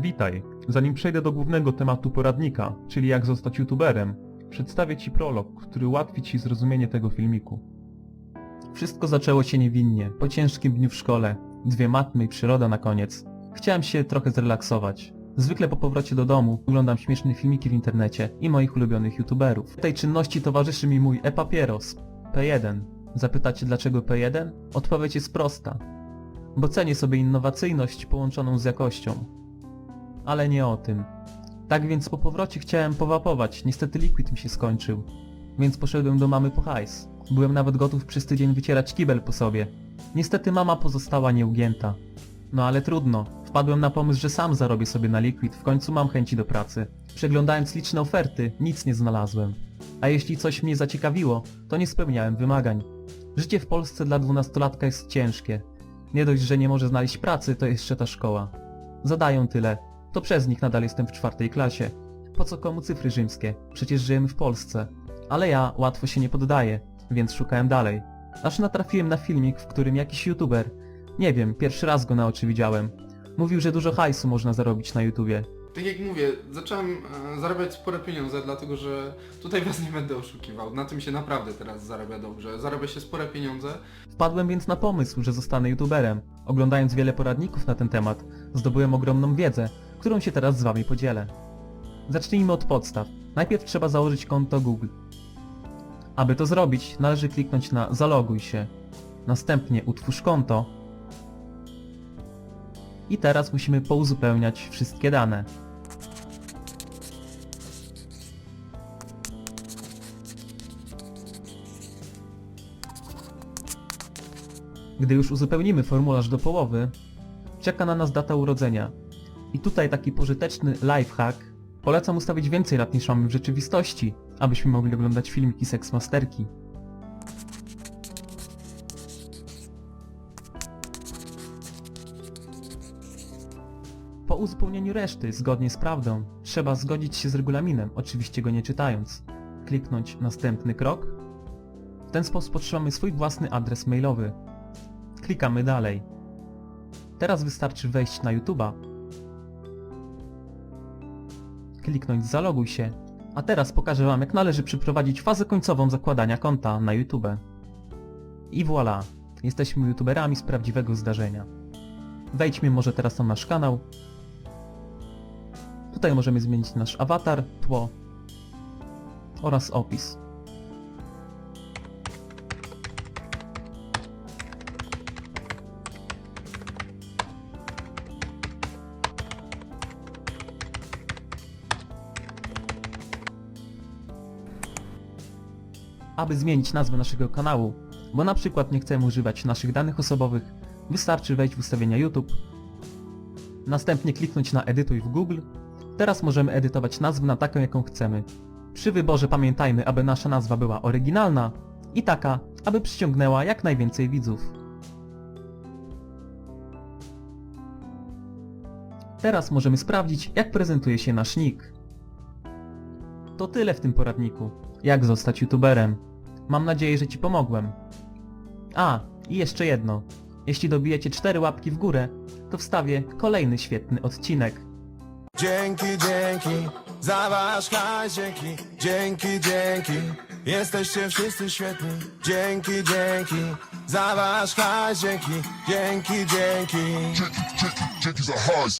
Witaj. Zanim przejdę do głównego tematu poradnika, czyli jak zostać youtuberem, przedstawię Ci prolog, który ułatwi Ci zrozumienie tego filmiku. Wszystko zaczęło się niewinnie, po ciężkim dniu w szkole, dwie matmy i przyroda na koniec. Chciałem się trochę zrelaksować. Zwykle po powrocie do domu oglądam śmieszne filmiki w internecie i moich ulubionych youtuberów. W tej czynności towarzyszy mi mój e-papieros, P1. Zapytacie dlaczego P1? Odpowiedź jest prosta. Bo cenię sobie innowacyjność połączoną z jakością. Ale nie o tym. Tak więc po powrocie chciałem powapować, niestety liquid mi się skończył. Więc poszedłem do mamy po hajs. Byłem nawet gotów przez tydzień wycierać kibel po sobie. Niestety mama pozostała nieugięta. No ale trudno. Wpadłem na pomysł, że sam zarobię sobie na liquid, w końcu mam chęci do pracy. Przeglądając liczne oferty, nic nie znalazłem. A jeśli coś mnie zaciekawiło, to nie spełniałem wymagań. Życie w Polsce dla dwunastolatka jest ciężkie. Nie dość, że nie może znaleźć pracy, to jeszcze ta szkoła. Zadają tyle. To przez nich nadal jestem w czwartej klasie. Po co komu cyfry rzymskie? Przecież żyjemy w Polsce. Ale ja łatwo się nie poddaję, więc szukałem dalej. Aż natrafiłem na filmik, w którym jakiś youtuber, nie wiem, pierwszy raz go na oczy widziałem, mówił, że dużo hajsu można zarobić na YouTubie. Tak jak mówię, zacząłem e, zarabiać spore pieniądze, dlatego że tutaj was nie będę oszukiwał. Na tym się naprawdę teraz zarabia dobrze. Zarabia się spore pieniądze. Wpadłem więc na pomysł, że zostanę youtuberem. Oglądając wiele poradników na ten temat, zdobyłem ogromną wiedzę, którą się teraz z wami podzielę. Zacznijmy od podstaw. Najpierw trzeba założyć konto Google. Aby to zrobić, należy kliknąć na Zaloguj się. Następnie utwórz konto. I teraz musimy pouzupełniać wszystkie dane. Gdy już uzupełnimy formularz do połowy, czeka na nas data urodzenia. I tutaj taki pożyteczny lifehack. Polecam ustawić więcej lat niż mamy w rzeczywistości, abyśmy mogli oglądać filmiki seksmasterki. Po uzupełnieniu reszty, zgodnie z prawdą, trzeba zgodzić się z regulaminem, oczywiście go nie czytając. Kliknąć następny krok. W ten sposób otrzymamy swój własny adres mailowy, Klikamy dalej. Teraz wystarczy wejść na YouTube'a, kliknąć zaloguj się, a teraz pokażę Wam jak należy przeprowadzić fazę końcową zakładania konta na YouTube. I voilà, jesteśmy youtuberami z prawdziwego zdarzenia. Wejdźmy może teraz na nasz kanał. Tutaj możemy zmienić nasz awatar, tło oraz opis. Aby zmienić nazwę naszego kanału, bo na przykład nie chcemy używać naszych danych osobowych, wystarczy wejść w ustawienia YouTube, następnie kliknąć na edytuj w Google. Teraz możemy edytować nazwę na taką jaką chcemy. Przy wyborze pamiętajmy, aby nasza nazwa była oryginalna i taka, aby przyciągnęła jak najwięcej widzów. Teraz możemy sprawdzić, jak prezentuje się nasz nick. To tyle w tym poradniku. Jak zostać youtuberem? Mam nadzieję, że Ci pomogłem. A, i jeszcze jedno. Jeśli dobijecie 4 łapki w górę, to wstawię kolejny świetny odcinek. Dzięki, dzięki za wasz hajs, dzięki, dzięki, dzięki. Jesteście wszyscy świetni. Dzięki, dzięki za wasz hajs, dzięki, dzięki, dzięki. Jackie, Jackie, Jackie's a hard